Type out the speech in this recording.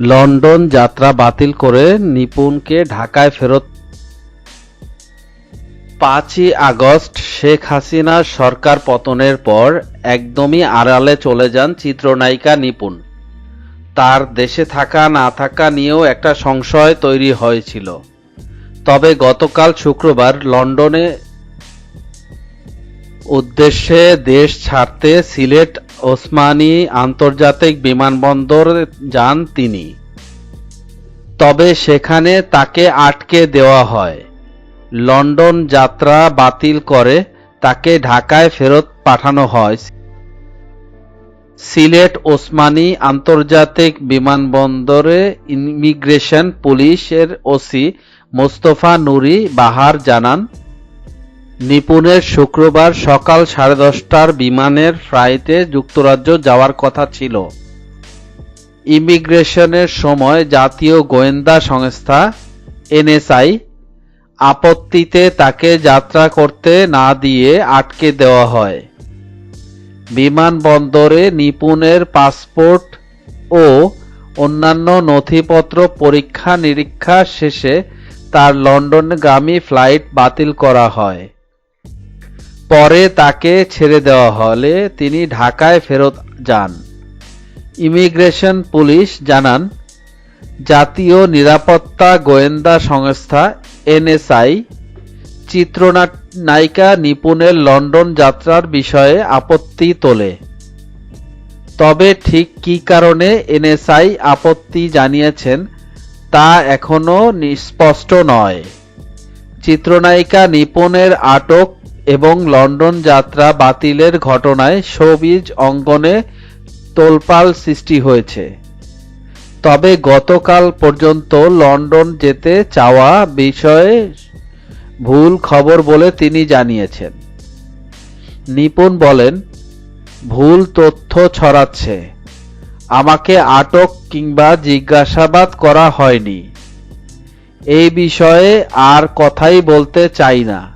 London যাত্রা বাতিল করে নিপুণকে ঢাকায় ফেরত। পাঁচই আগস্ট শেখ হাসিনার সরকার পতনের পর একদমই আড়ালে চলে যান চিত্রনায়িকা নিপুণ। তার দেশে থাকা, না থাকা নিয়েও একটা সংশয় তৈরি হয়েছিল। তবে গতকাল শুক্রবার লন্ডনে উদ্দেশ্যে দেশ ছাড়তে সিলেট ওসমানী আন্তর্জাতিক বিমানবন্দর যান তিনি। তবে সেখানে তাকে আটকে দেওয়া হয়। লন্ডন যাত্রা বাতিল করে তাকে ঢাকায় ফেরত পাঠানো হয়। সিলেট ওসমানী আন্তর্জাতিক বিমানবন্দরে ইমিগ্রেশন পুলিশের ওসি মোস্তফা নুরি বাহার জানান নিপুণের শুক্রবার সকাল সাড়ে দশটার বিমানের ফ্লাইটে যুক্তরাজ্য যাওয়ার কথা ছিল। ইমিগ্রেশনের সময় জাতীয় গোয়েন্দা সংস্থা, এনএসআই, আপত্তিতে তাকে যাত্রা করতে না দিয়ে আটকে দেওয়া হয়। বিমানবন্দরে নিপুণের পাসপোর্ট ও অন্যান্য নথিপত্র পরীক্ষা নিরীক্ষা শেষে তার লন্ডনগামী ফ্লাইট বাতিল করা হয়। পরে তাকে ছেড়ে দেওয়া হলে তিনি ঢাকায় ফেরত যান। ইমিগ্রেশন পুলিশ জানান, জাতীয় নিরাপত্তা গোয়েন্দা সংস্থা এনএসআই চিত্রনায়িকা নিপুণের লন্ডন যাত্রার বিষয়ে আপত্তি তোলে। তবে ঠিক কী কারণে এনএসআই আপত্তি জানিয়েছেন তা এখনও স্পষ্ট নয়। চিত্রনায়িকা নিপুণের আটক এবং লন্ডন যাত্রা বাতিলের ঘটনায় শোবিজ অঙ্গনে তোলপাল সৃষ্টি হয়েছে। তবে গতকাল পর্যন্ত লন্ডন যেতে চাওয়া বিষয়ে ভুল খবর বলে তিনি জানিয়েছেন। নিপুণ বলেন, ভুল তথ্য ছড়াচ্ছে। আমাকে আটক কিংবা জিজ্ঞাসাবাদ করা হয়নি। এই বিষয়ে আর কথাই বলতে চাই না।